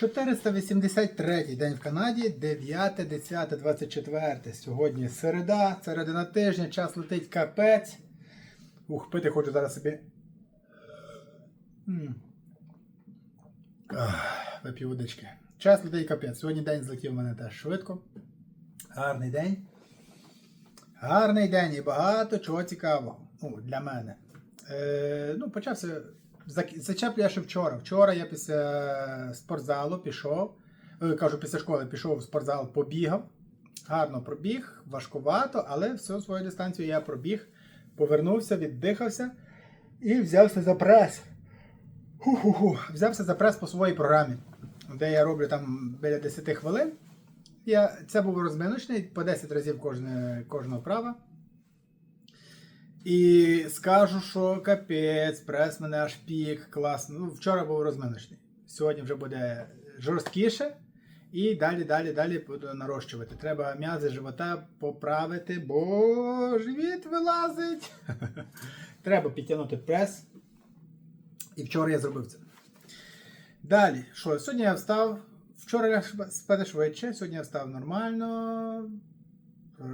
483 день в Канаді, 9, 10, 24. Сьогодні середа, середина тижня, час летить капець. Ух, пити хочу зараз собі. Ах, Вип'ю водички. Час летить капець. Сьогодні день злетів в мене теж швидко. Гарний день. Гарний день і багато чого цікавого. Ну, для мене. Е, ну, почався. Зачеплю я ще вчора. Вчора я після спортзалу пішов. е, Кажу, після школи пішов в спортзал, побігав. Гарно пробіг, важкувато, але всю свою дистанцію я пробіг, повернувся, віддихався і взявся за прес. Ху-ху-ху. Взявся за прес по своїй програмі, де я роблю там біля 10 хвилин. Я, це був розминочний по 10 разів кожне, кожного права. І скажу, що капець, прес мене аж пік, класно. Ну, вчора був розминочний. Сьогодні вже буде жорсткіше. І далі, далі, далі буду нарощувати. Треба м'язи живота поправити, бо живіт вилазить. Треба підтягнути прес. І вчора я зробив це. Далі, що? Сьогодні я встав. Вчора я спати швидше, сьогодні я встав нормально.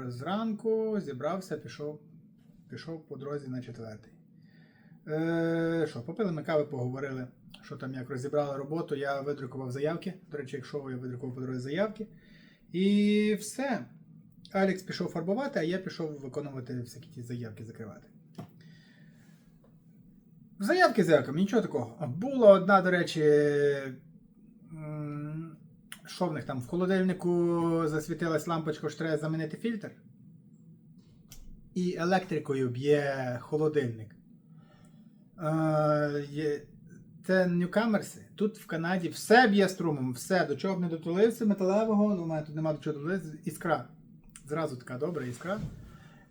Зранку зібрався, пішов, пішов по дорозі на четвертий. Е, що, попили ми кави, поговорили, що там як розібрали роботу. Я видрукував заявки. До речі, якщо я видрукував по дорозі заявки. І все. Алекс пішов фарбувати, а я пішов виконувати всякі ті заявки, закривати. Заявки заявками, нічого такого. Була одна, до речі, що в них там в холодильнику засвітилась лампочка, що треба замінити фільтр. І електрикою б'є холодильник. Е, Це Ньюкамерси. Тут в Канаді все б'є струмом, все, до чого б не дотулився металевого, ну, у мене тут немає до чого дотулитися, іскра. Зразу така добра іскра.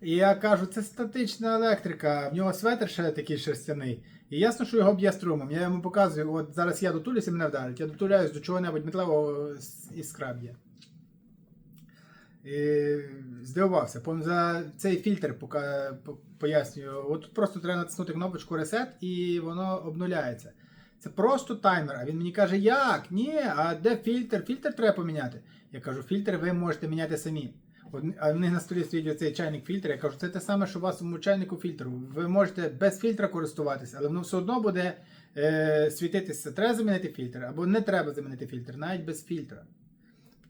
І я кажу, це статична електрика, в нього светр ще такий шерстяний. І ясно, що його б'є струмом. Я йому показую, от зараз я дотулюся мене вдарить. Я дотуляюсь до чого-небудь металевого іскра б'є. Здивувався. За цей фільтр пояснюю. От тут просто треба натиснути кнопочку Reset і воно обнуляється. Це просто таймер. А він мені каже, як? Ні, а де фільтр? Фільтр треба поміняти. Я кажу, фільтр ви можете міняти самі. А в них на столі стоїть оцей чайник фільтр. Я кажу, це те саме, що у вас у чайнику фільтру. Ви можете без фільтра користуватися, але воно все одно буде е, світитися. Треба замінити фільтр, або не треба замінити фільтр, навіть без фільтра.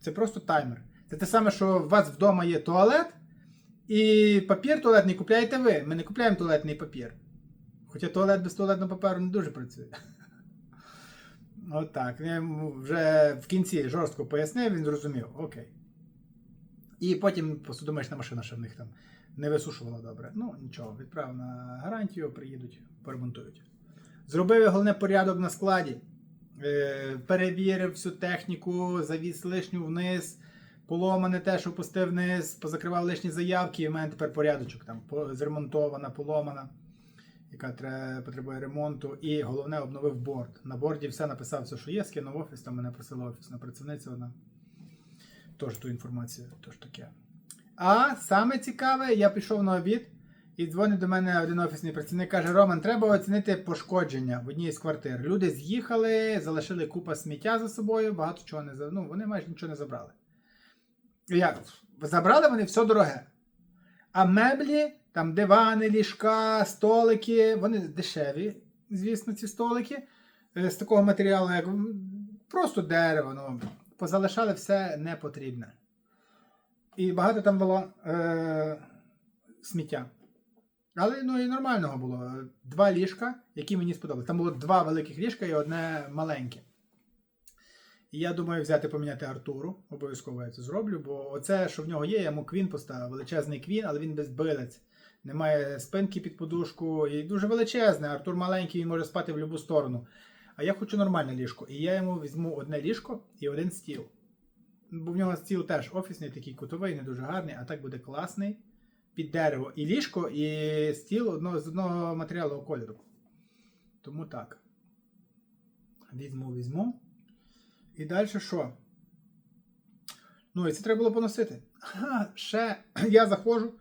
Це просто таймер. Це те саме, що у вас вдома є туалет, і папір туалетний купляєте ви. Ми не купляємо туалетний папір. Хоча туалет без туалетного паперу не дуже працює. Отак. Я вже в кінці жорстко пояснив, він зрозумів. Окей. І потім посудомишна машина ще в них там не висушувала добре. Ну, нічого, відправив на гарантію, приїдуть, поремонтують. Зробив головне порядок на складі. Е, перевірив всю техніку, завіз лишню вниз, поломане теж опустив вниз, позакривав лишні заявки, і в мене тепер порядочок там зремонтована, поломана, яка треба, потребує ремонту. І головне обновив борт. На борді все написав, все, що є, скинув офіс, там мене просила офісна працівниця вона. Теж ту інформацію, тож таке. А саме цікаве, я пішов на обід і дзвонить до мене один офісний працівник, каже: Роман, треба оцінити пошкодження в одній з квартир. Люди з'їхали, залишили купа сміття за собою, багато чого не за- ну, вони майже нічого не забрали. Як? Забрали вони все дороге. А меблі, там дивани, ліжка, столики, вони дешеві, звісно, ці столики. е, З такого матеріалу, як просто дерево. Ну, позалишали все непотрібне. І багато там було е, сміття. Але ну і нормального було. Два ліжка, які мені сподобалися. Там було два великих ліжка і одне маленьке. І я думаю взяти поміняти Артуру. Обов'язково я це зроблю, бо оце, що в нього є, я йому квін поставив. Величезний квін, але він безбилець. Немає спинки під подушку. І дуже величезний. Артур маленький, він може спати в будь-яку сторону. А я хочу нормальне ліжко. І я йому візьму одне ліжко і один стіл. Бо в нього стіл теж офісний, такий кутовий, не дуже гарний, а так буде класний. Під дерево і ліжко, і стіл одного, з одного матеріалу кольору. Тому так. Візьму, візьму. І далі що? Ну, і це треба було поносити. Ага, ще я заходжу,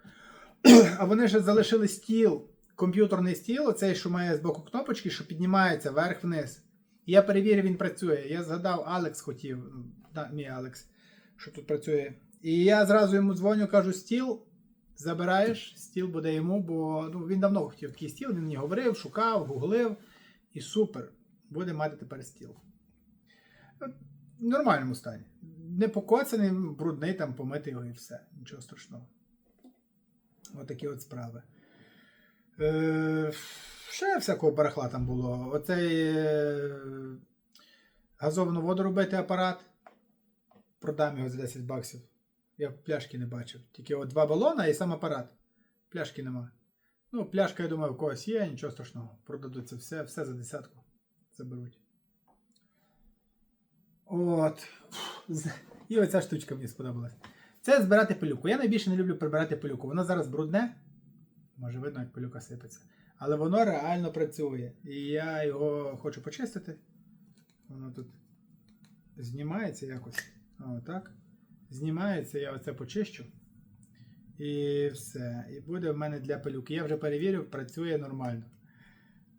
а вони ще залишили стіл, комп'ютерний стіл, оцей, що має з боку кнопочки, що піднімається вверх-вниз. Я перевірив, він працює. Я згадав, Алекс хотів, ну, да, мій Алекс, що тут працює. І я зразу йому дзвоню, кажу: стіл забираєш, стіл буде йому, бо ну, він давно хотів такий стіл, він мені говорив, шукав, гуглив. І супер, буде мати тепер стіл. В нормальному стані. Не покоцаний, брудний, там помити його і все. Нічого страшного. Отакі от справи. Е, ще всякого барахла там було. Оцей е, газовану воду робити апарат. Продам його за 10 баксів. Я пляшки не бачив. Тільки от два балона і сам апарат. Пляшки нема. Ну, пляшка, я думаю, в когось є, нічого страшного. Продадуть це все, все за десятку. Заберуть. От. І оця штучка мені сподобалась. Це збирати пилюку. Я найбільше не люблю прибирати пилюку. Воно зараз брудне. Може видно, як пилюка сипеться. Але воно реально працює. І я його хочу почистити. Воно тут знімається якось. Отак. Знімається, я оце почищу. І все. І буде в мене для пилюки. Я вже перевірив, працює нормально.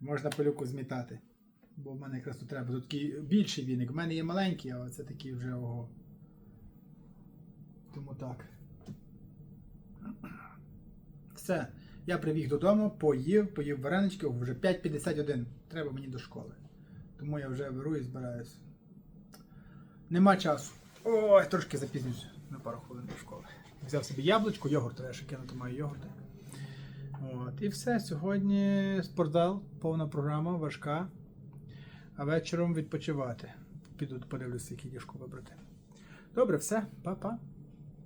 Можна пилюку змітати. Бо в мене якраз тут треба. Тут такий більший віник. В мене є маленький, а це такий вже ого. Тому так. Все. Я прибіг додому, поїв, поїв варенички, вже 5.51. Треба мені до школи. Тому я вже беру і збираюсь. Нема часу. Ой, трошки запізнююся на пару хвилин до школи. Взяв собі яблучко, йогурт треба ще кинути маю йогурти. От, і все. Сьогодні спортзал, повна програма, важка. А вечором відпочивати. Піду подивлюся, які діжку вибрати. Добре, все, па-па.